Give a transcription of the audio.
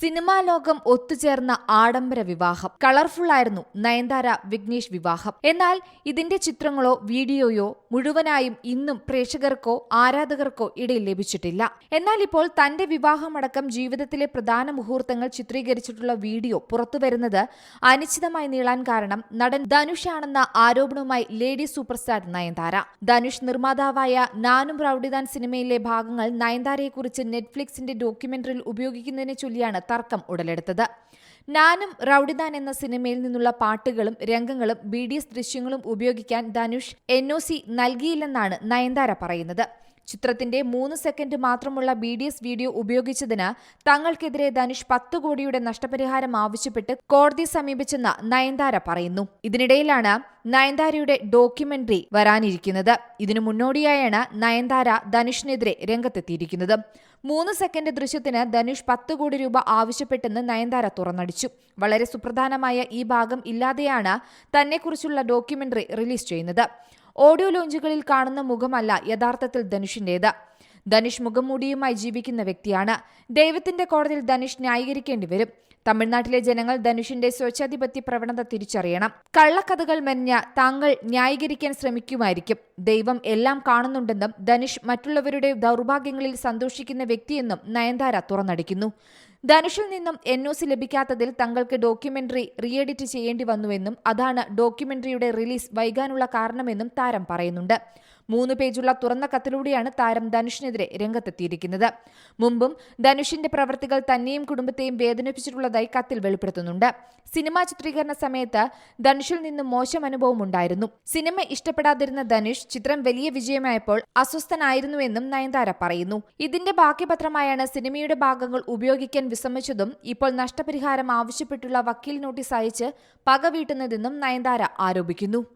Cinema ലോകം ഒത്തുചേർന്ന ആഡംബര വിവാഹം. കളർഫുൾ ആയിരുന്നു നയൻതാര വിഘ്നേഷ് വിവാഹം. എന്നാൽ ഇതിന്റെ ചിത്രങ്ങളോ വീഡിയോയോ മുഴുവനായും ഇന്നും പ്രേക്ഷകർക്കോ ആരാധകർക്കോ ഇടയിൽ ലഭിച്ചിട്ടില്ല. എന്നാൽ ഇപ്പോൾ തന്റെ വിവാഹമടക്കം ജീവിതത്തിലെ പ്രധാന മുഹൂർത്തങ്ങൾ ചിത്രീകരിച്ചിട്ടുള്ള വീഡിയോ പുറത്തുവരുന്നത് അനിശ്ചിതമായി നീളാൻ കാരണം നടൻ ധനുഷ് ആണെന്ന ആരോപണവുമായി ലേഡി സൂപ്പർസ്റ്റാർ നയൻതാര. ധനുഷ് നിർമ്മാതാവായ നാനും റൌഡിദാൻ സിനിമയിലെ ഭാഗങ്ങൾ നയൻതാരയെക്കുറിച്ച് നെറ്റ്ഫ്ലിക്സിന്റെ ഡോക്യുമെന്ററിയിൽ ഉപയോഗിക്കുന്നതിനെ ചൊല്ലിയാണ് തർക്കം ഉടലെടുത്തത്. നാനും റൌഡിദാൻ എന്ന സിനിമയിൽ നിന്നുള്ള പാട്ടുകളും രംഗങ്ങളും ബി ഡി എസ് ദൃശ്യങ്ങളും ഉപയോഗിക്കാൻ ധനുഷ് എൻ ഒ സി നൽകിയില്ലെന്നാണ് നയൻതാര പറയുന്നത്. ചിത്രത്തിന്റെ മൂന്ന് സെക്കൻഡ് മാത്രമുള്ള ബി ഡി എസ് വീഡിയോ ഉപയോഗിച്ചതിന് തങ്ങൾക്കെതിരെ ധനുഷ് പത്ത് കോടിയുടെ നഷ്ടപരിഹാരം ആവശ്യപ്പെട്ട് കോടതി സമീപിച്ചെന്ന് നയൻതാര പറയുന്നു. ഇതിനിടയിലാണ് നയൻതാരയുടെ ഡോക്യുമെന്ററി വരാനിരിക്കുന്നത്. ഇതിനു മുന്നോടിയായാണ് നയൻതാര ധനുഷിനെതിരെ രംഗത്തെത്തിയിരിക്കുന്നത്. മൂന്ന് സെക്കൻഡ് ദൃശ്യത്തിന് ധനുഷ് പത്ത് കോടി രൂപ ആവശ്യപ്പെട്ടെന്ന് നയൻതാര തുറന്നടിച്ചു. വളരെ സുപ്രധാനമായ ഈ ഭാഗം ഇല്ലാതെയാണ് തന്നെക്കുറിച്ചുള്ള ഡോക്യുമെന്ററി റിലീസ് ചെയ്യുന്നത്. ഓഡിയോ ലോഞ്ചുകളിൽ കാണുന്ന മുഖമല്ല യഥാർത്ഥത്തിൽ ധനുഷിന്റേത്. ധനുഷ് മുഖംമൂടിയുമായി ജീവിക്കുന്ന വ്യക്തിയാണ്. ദൈവത്തിന്റെ കോടതിയിൽ ധനുഷ് ന്യായീകരിക്കേണ്ടി വരും. തമിഴ്നാട്ടിലെ ജനങ്ങൾ ധനുഷിന്റെ സ്വച്ഛാധിപത്യ പ്രവണത തിരിച്ചറിയണം. കള്ളക്കഥകൾ മെനഞ്ഞ താങ്കൾ ന്യായീകരിക്കാൻ ശ്രമിക്കുമായിരിക്കും. ദൈവം എല്ലാം കാണുന്നുണ്ടെന്നും ധനുഷ് മറ്റുള്ളവരുടെ ദൗർഭാഗ്യങ്ങളിൽ സന്തോഷിക്കുന്ന വ്യക്തിയെന്നും നയൻതാര തുറന്നടിക്കുന്നു. ധനുഷിൽ നിന്നും എൻ ഒ സി ലഭിക്കാത്തതിൽ തങ്ങൾക്ക് ഡോക്യുമെന്ററി റീഎഡിറ്റ് ചെയ്യേണ്ടി വന്നുവെന്നും അതാണ് ഡോക്യുമെന്ററിയുടെ റിലീസ് വൈകാനുള്ള കാരണമെന്നും താരം പറയുന്നുണ്ട്. മൂന്ന് പേജുള്ള തുറന്ന കത്തിലൂടെയാണ് താരം ധനുഷിനെതിരെ രംഗത്തെത്തിയിരിക്കുന്നത്. മുമ്പും ധനുഷിന്റെ പ്രവർത്തികൾ തന്നെയും കുടുംബത്തെയും വേദനിപ്പിച്ചിട്ടുള്ളതായി കത്തിൽ വെളിപ്പെടുത്തുന്നുണ്ട്. സിനിമാ ചിത്രീകരണ സമയത്ത് ധനുഷിൽ നിന്ന് മോശം അനുഭവം ഉണ്ടായിരുന്നു. സിനിമ ഇഷ്ടപ്പെടാതിരുന്ന ധനുഷ് ചിത്രം വലിയ വിജയമായപ്പോൾ അസ്വസ്ഥനായിരുന്നുവെന്നും നയൻതാര പറയുന്നു. ഇതിന്റെ ബാക്കിപത്രമായാണ് സിനിമയുടെ ഭാഗങ്ങൾ ഉപയോഗിക്കാൻ വിസമ്മതിച്ചതും ഇപ്പോൾ നഷ്ടപരിഹാരം ആവശ്യപ്പെട്ടുള്ള വക്കീൽ നോട്ടീസ് അയച്ച് പക വീട്ടുന്നതെന്നും നയൻതാര ആരോപിക്കുന്നു.